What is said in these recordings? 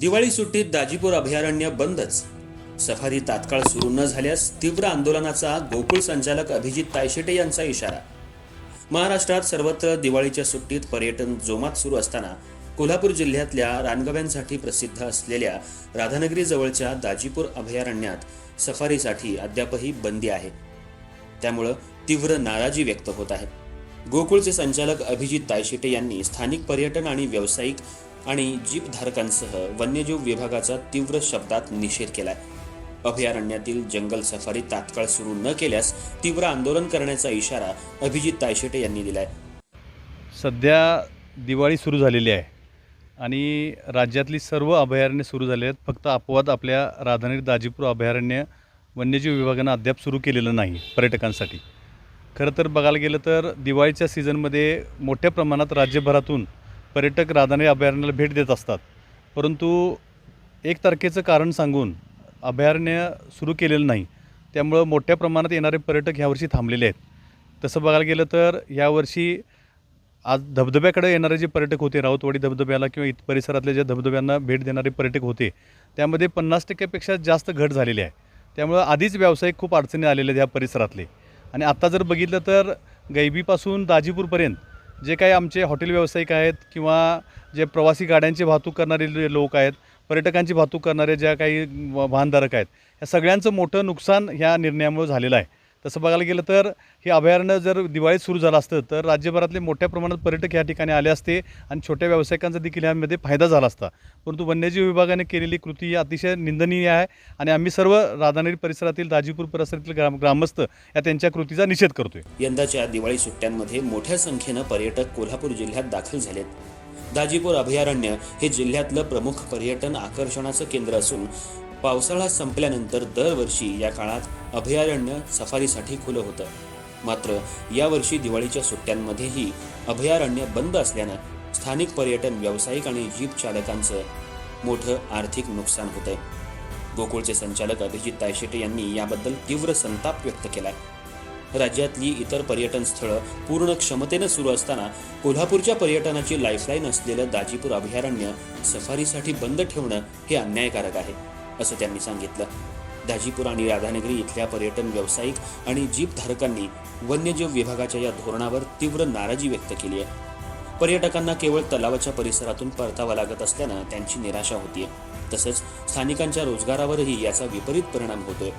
दिवाळी सुट्टीत दाजीपूर अभयारण्य बंदच. सफारी तात्काळ सुरू न झाल्यास तीव्र आंदोलनाचा गोकुळ संचालक अभिजित तायशेटे यांचा इशारा. महाराष्ट्रात सर्वत्र दिवाळीच्या सुट्टीत पर्यटन जोमात सुरू असताना कोल्हापूर जिल्ह्यातल्या रानगव्यांसाठी प्रसिद्ध असलेल्या राधानगरीजवळच्या दाजीपूर अभयारण्यात सफारीसाठी अद्यापही बंदी आहे. त्यामुळं तीव्र नाराजी व्यक्त होत आहे. गोकुळचे संचालक अभिजित तायशेटे यांनी स्थानिक पर्यटन आणि व्यावसायिक आणि जीपधारकांसह वन्यजीव विभागाचा तीव्र शब्दात निषेध केलाय. अभयारण्यातील जंगल सफारी तात्काळ सुरू न केल्यास तीव्र आंदोलन करण्याचा इशारा अभिजित तायशेटे यांनी दिलाय. सध्या दिवाळी सुरू झालेली आहे आणि राज्यातली सर्व अभयारण्य सुरू झाले आहेत. फक्त अपवाद आपल्या राधानगरी दाजीपूर अभयारण्य वन्यजीव विभागानं अद्याप सुरू केलेलं नाही पर्यटकांसाठी. खरं तर बघायला गेलं तर दिवाळीच्या सीझनमध्ये मोठ्या प्रमाणात राज्यभरातून पर्यटक राधानगरी अभयारण्याला भेट देत असतात. परंतु एक तारखेचं कारण सांगून अभयारण्य सुरू केलेलं नाही. त्यामुळं मोठ्या प्रमाणात येणारे पर्यटक ह्यावर्षी थांबलेले आहेत. तसं बघायला गेलं तर यावर्षी आज धबधब्याकडे येणारे जे पर्यटक होते राऊतवाडी धबधब्याला किंवा इत परिसरातल्या ज्या धबधब्यांना भेट देणारे पर्यटक होते त्यामध्ये पन्नास टक्क्यापेक्षा जास्त घट झालेली आहे. त्यामुळं आधीच व्यावसायिक खूप अडचणी आलेले आहेत ह्या परिसरातले. आणि आत्ता जर बघितलं तर गैबीपासून दाजीपूरपर्यंत जे काही आमचे हॉटेल व्यावसायिक आहेत किंवा जे प्रवासी गाड्यांची वाहतूक करणारे जे लोक आहेत पर्यटकांची वाहतूक करणारे ज्या काही वाहनधारक आहेत या सगळ्यांचं मोठं नुकसान ह्या निर्णयामुळे झालेलं आहे. तसं बघायला गेलं तर हे अभयारण्य जर दिवाळीत सुरू झालं असतं तर राज्यभरातले मोठ्या प्रमाणात पर्यटक या ठिकाणी आले असते आणि छोट्या व्यावसायिकांचा देखील यामध्ये फायदा झाला असता. परंतु वन्यजीव विभागाने केलेली कृती ही अतिशय निंदनीय आहे आणि आम्ही सर्व राधानगरी परिसरातील दाजीपूर परिसरातील ग्राम ग्रामस्थ या त्यांच्या कृतीचा निषेध करतोय. यंदाच्या दिवाळी सुट्ट्यांमध्ये मोठ्या संख्येनं पर्यटक कोल्हापूर जिल्ह्यात दाखल झालेत. दाजीपूर अभयारण्य हे जिल्ह्यातलं प्रमुख पर्यटन आकर्षणाचं केंद्र असून पावसाळा संपल्यानंतर दरवर्षी या काळात अभयारण्य सफारीसाठी खुलं होतं. मात्र यावर्षी दिवाळीच्या सुट्ट्यांमध्येही अभयारण्य बंद असल्यानं स्थानिक पर्यटन व्यावसायिक आणि जीप चालकांचं मोठं आर्थिक नुकसान होतंय. गोकुळचे संचालक अभिजित तायशेटे यांनी याबद्दल तीव्र संताप व्यक्त केलाय. राज्यातली इतर पर्यटन स्थळं पूर्ण क्षमतेनं सुरू असताना कोल्हापूरच्या पर्यटनाची लाईफलाईन असलेलं दाजीपूर अभयारण्य सफारीसाठी बंद ठेवणं हे अन्यायकारक आहे. असं त्यांनी सांगितलं. दाजीपूर आणि राधानगरी इथल्या पर्यटन व्यावसायिक आणि जीपधारकांनी वन्यजीव विभागाच्या या धोरणावर तीव्र नाराजी व्यक्त केली आहे. पर्यटकांना केवळ तलावाच्या परिसरातून परतावा लागत असल्यानं त्यांची निराशा होतीये. तसंच स्थानिकांच्या रोजगारावरही याचा विपरीत परिणाम होतोय.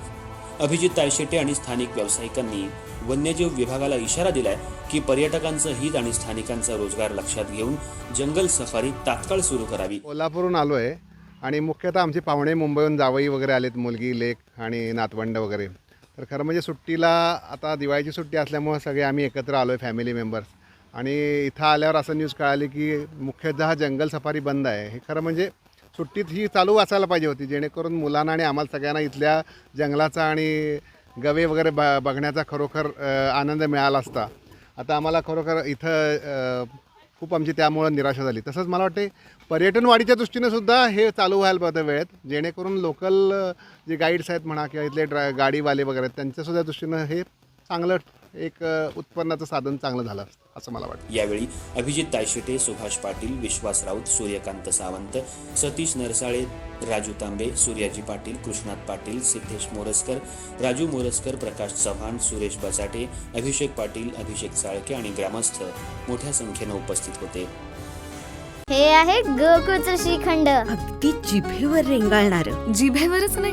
अभिजित तायशेटे आणि स्थानिक व्यावसायिकांनी वन्यजीव विभागाला इशारा दिलाय की पर्यटकांचं हित आणि स्थानिकांचा रोजगार लक्षात घेऊन जंगल सफारी तात्काळ सुरू करावी. कोल्हापूरहून आलोय. आणि मुख्यतः आमचे पाहुणे मुंबईहून जावई वगैरे आलेत मुलगी लेक आणि नातवंड वगैरे. तर खरं म्हणजे सुट्टीला आता दिवाळीची सुट्टी असल्यामुळं सगळे आम्ही एकत्र आलो आहे फॅमिली मेंबर्स आणि इथं आल्यावर असं न्यूज कळाली की मुख्यतः जंगल सफारी बंद आहे. हे खरं म्हणजे सुट्टीत ही चालू असायला पाहिजे होती जेणेकरून मुलांना आणि आम्हाला सगळ्यांना इथल्या जंगलाचा आणि गवे वगैरे ब बघण्याचा खरोखर आनंद मिळाला असता. आता आम्हाला खरोखर इथं खूप आमची त्यामुळं निराशा झाली. तसंच मला वाटते पर्यटन वाढीच्या सुद्धा हे चालू व्हायला पाहिजे वेळेत. जेणेकरून लोकल जे गाईड्स आहेत म्हणा किंवा इथले ड्रा गाडीवाले वगैरे आहेत, त्यांच्यासुद्धा दृष्टीनं हे चांगलं एक उत्पन्नाचं साधन चांगलं झालं असतं असं मला वाटतं. यावेळी अभिजित तायशेटे सुभाष पाटील विश्वास राऊत सूर्यकांत सावंत सतीश नरसाळे राजू तांबे सूर्याजी पाटील कृष्णात पाटील सिद्धेश मोरसकर राजू मोरसकर प्रकाश चव्हाण सुरेश बसाटे अभिषेक पाटील अभिषेक साळके आणि ग्रामस्थ मोठ्या संख्येनं उपस्थित होते. हे आहे गोकुळचं श्रीखंड अगदी जिभेवर रेंगाळणार. जिभेवरच नाही